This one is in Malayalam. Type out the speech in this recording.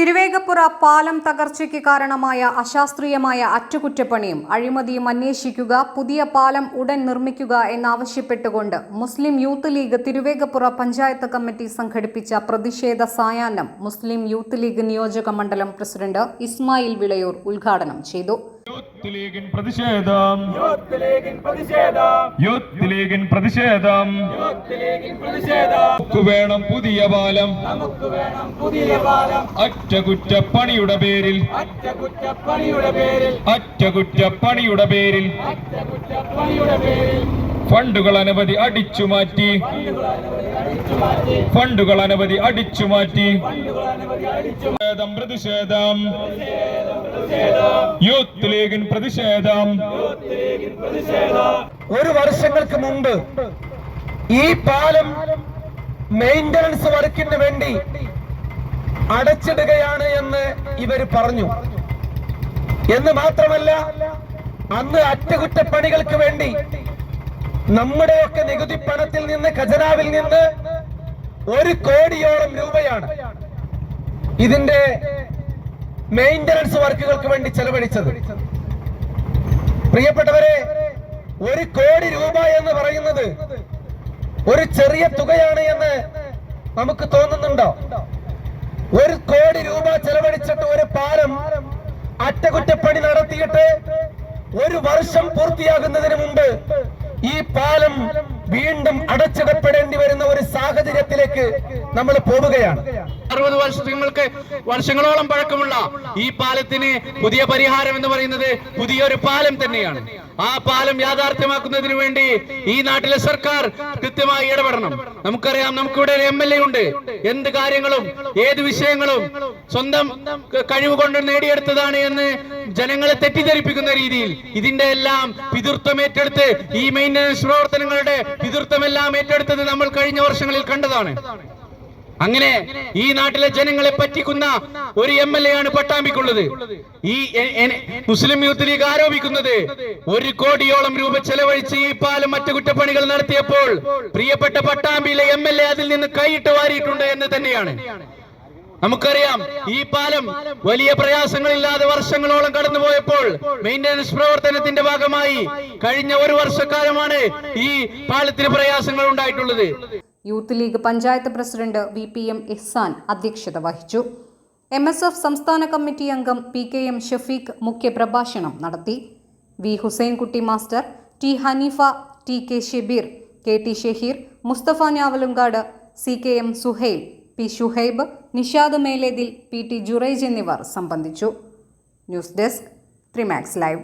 തിരുവേഗപ്പുറ പാലം തകർച്ചയ്ക്ക് കാരണമായ അശാസ്ത്രീയമായ അറ്റകുറ്റപ്പണിയും അഴിമതിയും അന്വേഷിക്കുക പുതിയ പാലം ഉടൻ നിർമ്മിക്കുക എന്നാവശ്യപ്പെട്ടുകൊണ്ട് Muslim youth league Thiruvegappura panchayat committee സംഘടിപ്പിച്ച പ്രതിഷേധ സായാഹ്നം മുസ്ലിം യൂത്ത് ലീഗ് നിയോജക മണ്ഡലം പ്രസിഡന്റ് ഇസ്മായിൽ വിളയൂർ ഉദ്ഘാടനം ചെയ്തു. യൂത്ത് ലീഗിൻ പ്രതിഷേധം. യൂത്ത് ലീഗിൻ പ്രതിഷേധം. യൂത്ത് ലീഗിൻ പ്രതിഷേധം. യൂത്ത് ലീഗിൻ പ്രതിഷേധം. നമുക്ക് വേണം പുതിയ പാലം നമുക്ക് വേണം പുതിയ പാലം അറ്റകുറ്റപ്പണിയുടെ പേരിൽ. അറ്റകുറ്റപ്പണിയുടെ പേരിൽ. അറ്റകുറ്റപ്പണിയുടെ പേരിൽ. അറ്റകുറ്റപ്പണിയുടെ പേരിൽ. ഫണ്ടുകൾ അനവധി അടിച്ചുമാറ്റി ഫണ്ടുകൾ അനവധി അടിച്ചുമാറ്റി പ്രതിഷേധം പ്രതിഷേധം. യൂത്ത് ലീഗിൻ പ്രതിഷേധം. ഒരു വർഷങ്ങൾക്ക് മുമ്പ് ഈ പാലം മെയിന്റനൻസ് വർക്കിന് വേണ്ടി അടച്ചിടുകയാണ് എന്ന് ഇവർ പറഞ്ഞു. എന്ന് മാത്രമല്ല അന്ന് അറ്റകുറ്റപ്പണികൾക്ക് വേണ്ടി നമ്മുടെയൊക്കെ നികുതി പണത്തിൽ നിന്ന് ഖജനാവിൽ നിന്ന് ഒരു കോടിയോളം രൂപയാണ് ഇതിന്റെ മെയിന്റനൻസ് വർക്കുകൾക്ക് വേണ്ടി ചെലവഴിച്ചത്. പ്രിയപ്പെട്ടവരെ ഒരു കോടി രൂപ എന്ന് പറയുന്നത് ഒരു ചെറിയ തുകയാണ് എന്ന് നമുക്ക് തോന്നുന്നുണ്ടോ? ഒരു കോടി രൂപ ചെലവഴിച്ചിട്ട് ഒരു പാലം അറ്റകുറ്റപ്പണി നടത്തിയിട്ട് ഒരു വർഷം പൂർത്തിയാകുന്നതിന് മുമ്പ് ഈ പാലം വീണ്ടും അടച്ചിടപ്പെടേണ്ടി വരുന്ന ഒരു സാഹചര്യത്തിലേക്ക് നമ്മൾ പോവുകയാണ്. അറുപത് വർഷങ്ങൾക്ക് വർഷങ്ങളോളം പഴക്കമുള്ള ഈ പാലത്തിന് പുതിയ പരിഹാരം എന്ന് പറയുന്നത് പുതിയൊരു പാലം തന്നെയാണ്. ആ പാലം യാഥാർത്ഥ്യമാക്കുന്നതിന് വേണ്ടി ഈ നാട്ടിലെ സർക്കാർ കൃത്യമായി ഇടപെടണം. നമുക്കറിയാം നമുക്കിവിടെ ഒരു എം എൽ എ ഉണ്ട്. എന്ത് കാര്യങ്ങളും ഏത് വിഷയങ്ങളും സ്വന്തം കഴിവ് കൊണ്ട് നേടിയെടുത്തതാണ് എന്ന് ജനങ്ങളെ തെറ്റിദ്ധരിപ്പിക്കുന്ന രീതിയിൽ ഇതിന്റെ എല്ലാം പിതൃത്വം ഏറ്റെടുത്ത് ഈ മെയിന്റനൻസ് പ്രവർത്തനങ്ങളുടെ പിതൃത്വമെല്ലാം ഏറ്റെടുത്തത് നമ്മൾ കഴിഞ്ഞ വർഷങ്ങളിൽ കണ്ടതാണ്. അങ്ങനെ ഈ നാട്ടിലെ ജനങ്ങളെ പറ്റിക്കുന്ന ഒരു എം എൽ എ ആണ് പട്ടാമ്പിക്കുള്ളത്. ഈ മുസ്ലിം യൂത്ത് ലീഗ് ആരോപിക്കുന്നത് ഒരു കോടിയോളം രൂപ ചെലവഴിച്ച് ഈ പാലം മറ്റു അറ്റകുറ്റപ്പണികൾ നടത്തിയപ്പോൾ പ്രിയപ്പെട്ട പട്ടാമ്പിയിലെ എം എൽ എ അതിൽ നിന്ന് കൈയിട്ട് വാരിയിട്ടുണ്ട് എന്ന് തന്നെയാണ്. നമുക്കറിയാം ഈ പാലം വലിയ പ്രയാസങ്ങളില്ലാതെ വർഷങ്ങളോളം കടന്നുപോയപ്പോൾ മെയിന്റനൻസ് പ്രവർത്തനത്തിന്റെ ഭാഗമായി കഴിഞ്ഞ ഒരു വർഷക്കാലമാണ് ഈ പാലത്തിന് പ്രയാസങ്ങൾ ഉണ്ടായിട്ടുള്ളത്. Youth league panchayat president V P M Ihsan അധ്യക്ഷത വഹിച്ചു. എം എസ് എഫ് സംസ്ഥാന കമ്മിറ്റി അംഗം പി കെ എം ഷഫീഖ് മുഖ്യപ്രഭാഷണം നടത്തി. V Husainkutty master T Haneefa T K Shebeer K T Shaheer Musthafa Njavalungad C K M Suhail P Shuhaib Nishad Melethil P T Juraij എന്നിവർ സംബന്ധിച്ചു. News desk Trimax live.